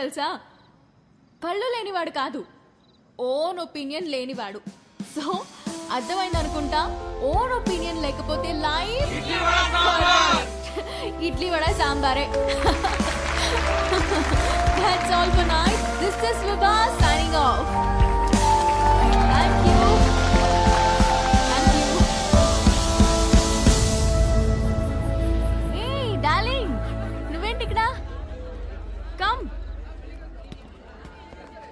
తెలుసా కళ్ళు లేనివాడు కాదు ఓన్ ఒపీనియన్ లేనివాడు సో అర్థమైంది అనుకుంటా ఓన్ ఒపీనియన్ లేకపోతే లైఫ్ ఇడ్లీ వడ సాంబారే That's all for night. This is Vibha signing off. Thank you.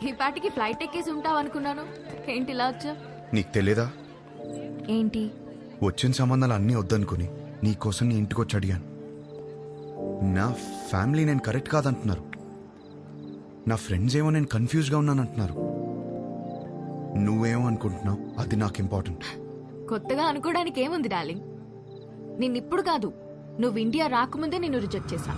ఈ పాటికి ఫ్లైట్ ఎక్కేసి ఉంటావు అనుకున్నాను. ఏంటి ఇలా వచ్చా? నీకు తెలియదా ఏంటి? వచ్చిన సంబంధాలు అన్నీ వద్దనుకుని నీకోసం నీ ఇంటికి వచ్చి అడిగాను. నా ఫ్యామిలీ నేను కరెక్ట్ కాదంటున్నారు. నా ఫ్రెండ్స్ ఏమో నేను కన్ఫ్యూజ్గా ఉన్నానంటున్నారు. నువ్వేమో అనుకుంటున్నావు అది నాకు ఇంపార్టెంట్. కొత్తగా అనుకోవడానికి ఏముంది డార్లింగ్? నిన్నిప్పుడు కాదు నువ్వు ఇండియా రాకముందే నిన్ను రిజెక్ట్ చేశా.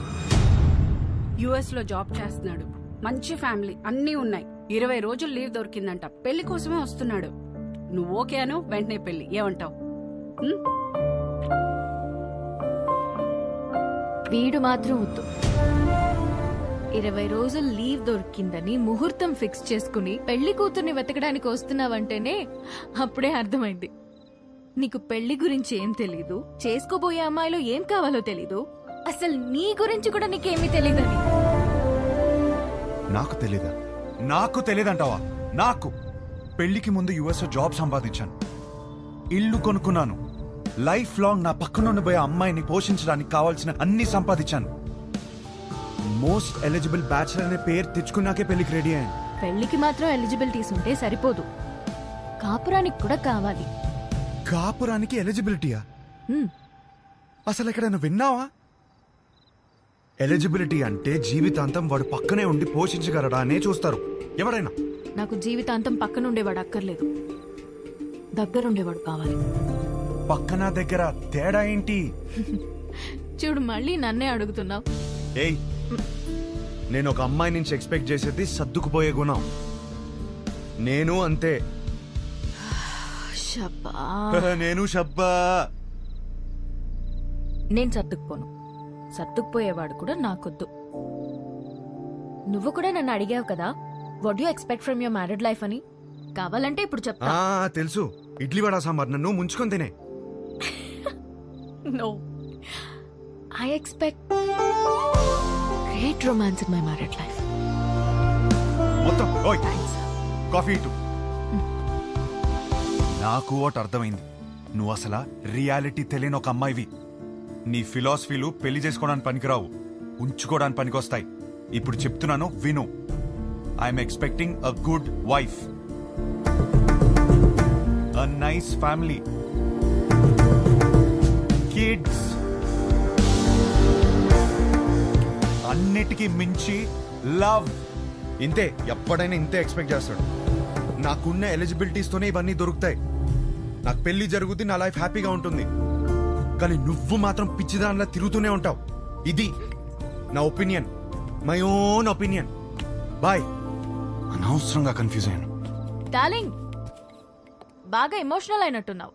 యుఎస్లో జాబ్ చేస్తున్నాడు. మంచి ఫ్యామిలీ అన్నీ ఉన్నాయి. ఇరవై రోజులు లీవ్ దొరికిందంట. పెళ్ళి కోసమే వస్తున్నాడు. నువ్వు ఓకే అను వెంటనే పెళ్ళి. ఏమంటావు? వీడు మాత్రం వద్దు. ఇరవై రోజులు లీవ్ దొరికిందని ముహూర్తం ఫిక్స్ చేసుకుని పెళ్ళి కూతుర్ని వెతకడానికి వస్తున్నావంటేనే అప్పుడే అర్థమైంది. నీకు పెళ్ళి గురించి ఏం తెలీదు? చేసుకోబోయే అమ్మాయిలో ఏం కావాలో తెలీదు? అసలు నీ గురించి కూడా నీకేమీ తెలీదని? నాకు తెలీదా? నాకు తెలియదంటావా? నాకు. పెళ్ళికి ముందు యుఎస్ జాబ్ సంపాదించాను. ఇల్లు కొనుక్కున్నాను. లైఫ్ లాంగ్ నా పక్కన ఉండిపోయే అమ్మాయిని పోషించడానికి కావాల్సిన అన్ని సంపాదించాను. మోస్ట్ ఎలిజిబుల్ బ్యాచులర్ అనే పేరు తెచ్చుకున్నాకే పెళ్ళికి రెడీ అయ్యాను. పెళ్ళికి మాత్రం ఎలిజిబిలిటీస్ ఉంటే సరిపోదు. కాపురానికి కూడా కావాలి. కాపురానికి ఎలిజిబిలిటీయా. అసలు ఎక్కడైనా విన్నావా? ఎలిజిబిలిటీ అంటే జీవితాంతం వాడు పక్కనే ఉండి పోషించగలడా అనే చూస్తారు. ఎవరైనా? నాకు జీవితాంతం పక్కనుండేవాడు అక్కర్లేదు. దగ్గరుండేవాడు కావాలి. పక్కన దగ్గర తేడా ఏంటి? చూడు మళ్ళీ నన్నే అడుగుతున్నావు. ఏయ్ నేను ఒక అమ్మాయి నుంచి ఎక్స్పెక్ట్ చేసేది సర్దుకుపోయే గుణం. నేను అంతే. నేను షబ్బా. నేను సర్దుకుపోను. సర్దుకుపోయేవాడు కూడా నాకొద్దు. నువ్వు కూడా నన్ను అడిగావు కదా what you expect from your married life అని? కావాలంటే ఇప్పుడు చెప్తా. ఆ తెలుసు. ఇడ్లీ వడ సాంబార్ నన్ను ముంచుకొని తినే. No I expect great romance in my married life మొత్తం ఓయ్ కాఫీ ఇటు. నాకు ఒకటి అర్థమైంది. నువ్వు అసలు రియాలిటీ తెలియని ఒక అమ్మాయివి. నీ ఫిలాసఫీలు పెళ్ళి చేసుకోవడానికి పనికిరావు ఉంచుకోవడానికి పనికొస్తాయి. ఇప్పుడు చెప్తున్నాను విను. I'm expecting a good wife a nice family kids అన్నిటికీ మించి లవ్ ఇంతే ఎప్పుడైనా ఇంతే ఎక్స్పెక్ట్ చేస్తాడు. నాకున్న ఎలిజిబిలిటీస్తోనే ఇవన్నీ దొరుకుతాయి. నాకు పెళ్ళి జరుగుతుంది నా లైఫ్ హ్యాపీగా ఉంటుంది. కానీ నువ్వు మాత్రం పిచ్చిదానిలా తిరుగుతూనే ఉంటావు. ఇది నా opinion. My own opinion. Bye. అనవసరంగా కన్ఫ్యూజ్ అయ్యాను. డార్లింగ్ బాగా ఎమోషనల్ అయినట్టున్నావు.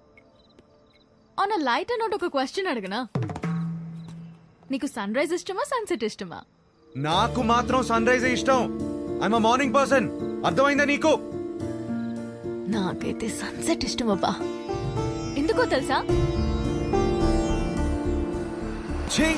ఆన్ అ లైట్ నోట్ ఒక క్వశ్చన్ అడగనా. నీకు సన్ రైజ్ ఇష్టమా సన్సెట్ ఇష్టమా? నాకు మాత్రం సన్ రైజ్ ఇష్టం. ఐఎమ్ మార్నింగ్ పర్సన్ అర్థమైందా నీకు? నాకైతే సన్సెట్ ఇష్టం అబ్బా ఎందుకో తెలుసా? 七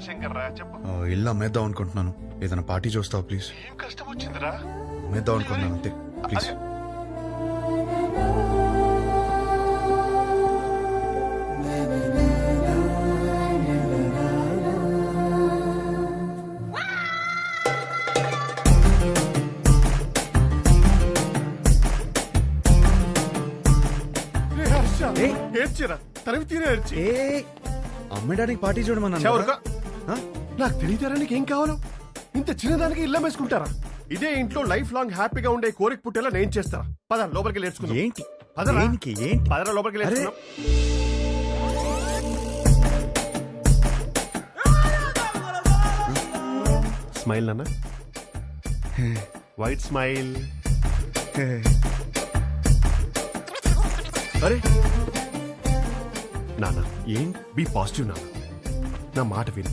షోల్డర్ శంకర్ రా చెప్పు. ఆ, ఇల్లు అమ్మేద్దాం అనుకుంటున్నాను. ఏదైనా పార్టీ చూస్తావు ప్లీజ్ ఏం కష్టం వచ్చిందిరా? అమ్మేద్దాం అనుకుంటున్నాను అంతే. ప్లీజ్. ఏడ్చిరా? తరివి తీరే ఏడ్చి ఏ అమ్మేయడానికి పార్టీ చూడమన్నా చవరగా నాకు తెలియదారా నీకు ఏం కావాలో? ఇంత చిన్నదానికి ఇల్లం వేసుకుంటారా? ఇదే ఇంట్లో లైఫ్ లాంగ్ హ్యాపీగా ఉండే కోరిక పుట్టేలా నేను చేస్తారా? పద లోపలికి నేర్చుకుందాం ఏంటి? పదరా. దేనికి? ఏంటి? పదరా లోపలికి. నేర్చుకుందాం స్మైల్ నాన్న. White smile. అరే. నాన్న ఏం? బీ పాజిటివ్ నాన్న. నా మాట విను.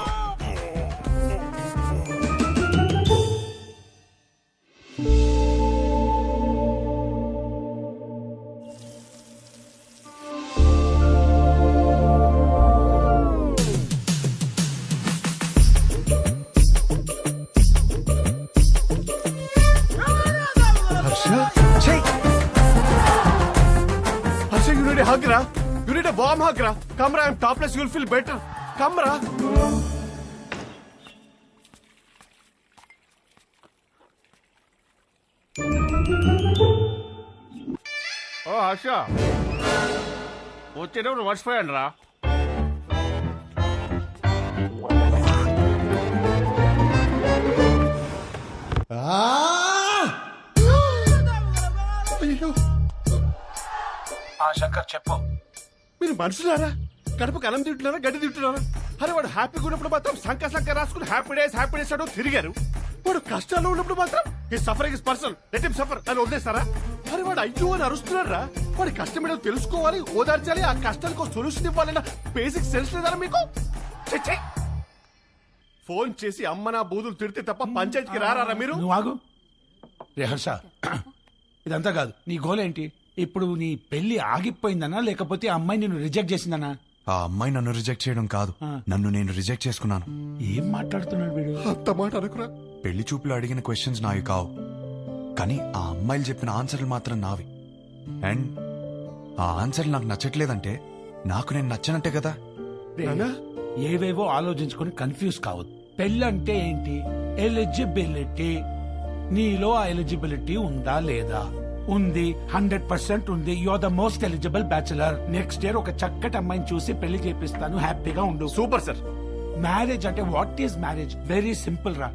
రా. యు నీడ్ వార్మ్ హగ్ రా. కమ్ రా I'm topless you will feel better come రా. ఓ హర్ష. వచ్చేటప్పుడు మర్చిపోయాను రా. అయ్యో ఆ శంకర్ చెప్పు. మీరు మనుషులారా? కడుపుకి అన్నం తింటున్నారా గడ్డి తింటున్నారా? అరే వాడు హ్యాపీగా ఉన్నప్పుడు మాత్రం సంక సంక రాసుకుని హ్యాపీ డేస్ హ్యాపీ డేస్ అంటూ తిరిగారు. వాడు కష్టాల్లో ఉన్నప్పుడు మాత్రం ఈ suffering is person let him suffer అని వదిలేస్తారా? అరే వాడు అయ్యో అని అరుస్తున్నారా? వాడి కష్టం ఏంటో తెలుసుకోవాలి ఓదార్చాలి ఆ కష్టానికి సొల్యూషన్ ఇవ్వాలన్న బేసిక్ సెన్స్ లేదారా మీకు? ఛే, ఛే. ఫోన్ చేసి అమ్మ నా బూదులు తిడితే తప్ప పంచాయతీకి రారా మీరు? నువ్వు ఆగు. రే హర్ష ఇదంతా కాదు. నీ గోల్ ఏంటి ఇప్పుడు నీ పెళ్ళి ఆగిపోయిందనా? లేకపోతే ఆ అమ్మాయి నిన్ను రిజెక్ట్ చేసిందనా? ఆ అమ్మాయి నన్ను రిజెక్ట్ చేయడం కాదు. నన్ను నేను రిజెక్ట్ చేసుకున్నాను. ఏం మాట్లాడుతున్నాడు వీడు? అంత మాట అనుకురా. పెళ్ళి చూపులు అడిగిన క్వశ్చన్స్ నావి కావు. కానీ ఆ అమ్మాయిలు చెప్పిన ఆన్సర్లు మాత్రం నావి. అండ్ ఆ ఆన్సర్లు నాకు నచ్చట్లేదంటే నాకు నేను నచ్చనట్టే కదా? ఏవేవో ఆలోచించుకొని కన్ఫ్యూజ్ కావద్దు. పెళ్ళి అంటే ఏంటి? ఎలిజిబిలిటీ నీలో ఆ ఎలిజిబిలిటీ ఉందా లేదా? ఉంది హండ్రెడ్ పర్సెంట్ ఉంది. You are the most eligible bachelor next year ఒక చక్కటి అమ్మాయిని చూసి పెళ్ళి చేపిస్తాను. హ్యాపీగా ఉండు. సూపర్ సార్ మ్యారేజ్ అంటే what is marriage very simple రా.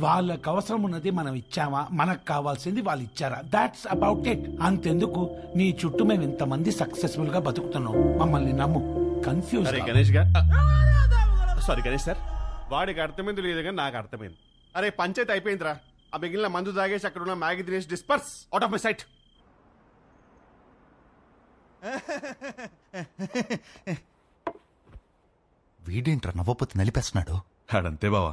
వాళ్ళకి అవసరం ఉన్నది మనం ఇచ్చామా? మనకు కావాల్సింది వాళ్ళు ఇచ్చారా? దాట్స్ అబౌట్ ఇట్ అంతెందుకు? నీ చుట్టూ మేము ఇంతమంది సక్సెస్ఫుల్గా బతుకుతున్నాం. మమ్మల్ని నమ్ము. కన్ఫ్యూజ్ అరే గణేష్ గారు సారీ గణేష్ సార్. వాడికి అర్థమైంది లేదు కానీ నాకు అర్థమైంది. అరే పంచాయతీ అయిపోయిందిరా. ఆ మిగిలిన మందు తాగేసి అక్కడ ఉన్న మ్యాగీ తినేసి disperse out of my sight వీడేంట్రా నవ్వపోతే నలిపేస్తున్నాడు? అడంతే బావా.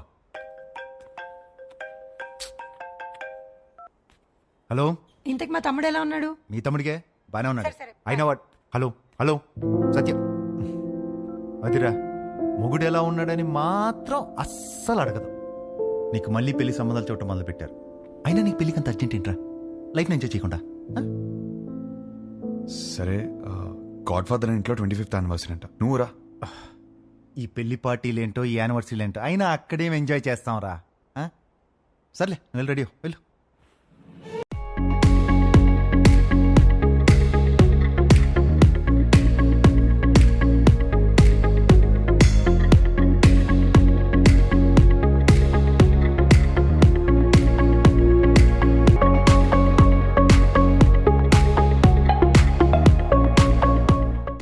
హలో? ఇంతకు మా తమ్ముడు ఎలా ఉన్నాడు? మీ తమ్ముడికే? బానే ఉన్నాడు. అయినా వాడు హలో హలో. సత్యం. అదిరా మొగుడు ఎలా ఉన్నాడని మాత్రం అస్సలు అడగదు. నీకు మళ్ళీ పెళ్ళి సంబంధాలు చూడటం మొదలు పెట్టారు అయినా నీకు పెళ్ళికి అంత అర్జెంట్ ఏంట్రా? లైఫ్ ఎంజాయ్ చేయకుండా? సరే గాడ్ ఫాదర్ ఇంట్లో ట్వంటీ ఫిఫ్త్ యానివర్సరీ అంట. నువ్వు రా. ఈ పెళ్ళి పార్టీలు ఏంటో ఈ యానివర్సరీలేంటో అయినా అక్కడేం ఎంజాయ్ చేస్తాం రా సర్లే వెళ్ళి రెడీ వెళ్ళు.